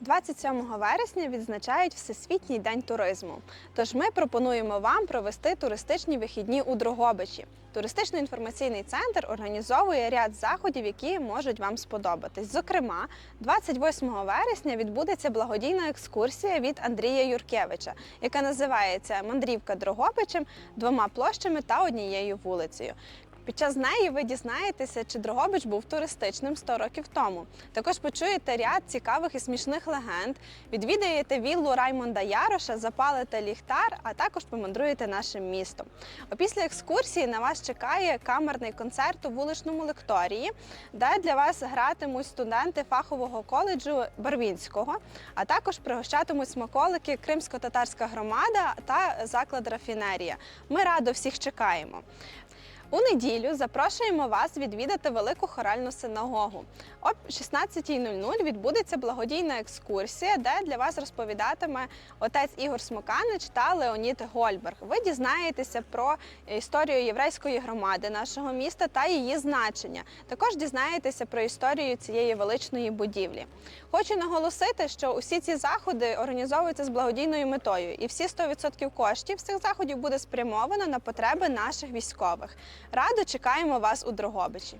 27 вересня відзначають Всесвітній день туризму. Тож ми пропонуємо вам провести туристичні вихідні у Дрогобичі. Туристично-інформаційний центр організовує ряд заходів, які можуть вам сподобатись. Зокрема, 28 вересня відбудеться благодійна екскурсія від Андрія Юркевича, яка називається Мандрівка Дрогобичем двома площами та однією вулицею. Під час неї ви дізнаєтеся, чи Дрогобич був туристичним 100 років тому. Також почуєте ряд цікавих і смішних легенд, відвідаєте віллу Раймонда Яроша, запалите ліхтар, а також помандруєте нашим містом. Опісля екскурсії на вас чекає камерний концерт у вуличному лекторії, де для вас гратимуть студенти фахового коледжу Барвінського, а також пригощатимуть смаколики Кримсько-татарська громада та заклад Рафінерія. Ми радо всіх чекаємо. У неділю запрошуємо вас відвідати велику хоральну синагогу. О 16.00 відбудеться благодійна екскурсія, де для вас розповідатиме отець Ігор Смоканич та Леонід Гольберг. Ви дізнаєтеся про історію єврейської громади нашого міста та її значення. Також дізнаєтеся про історію цієї величної будівлі. Хочу наголосити, що усі ці заходи організовуються з благодійною метою, і всі 100% коштів цих заходів буде спрямовано на потреби наших військових. Радо чекаємо вас у Дрогобичі.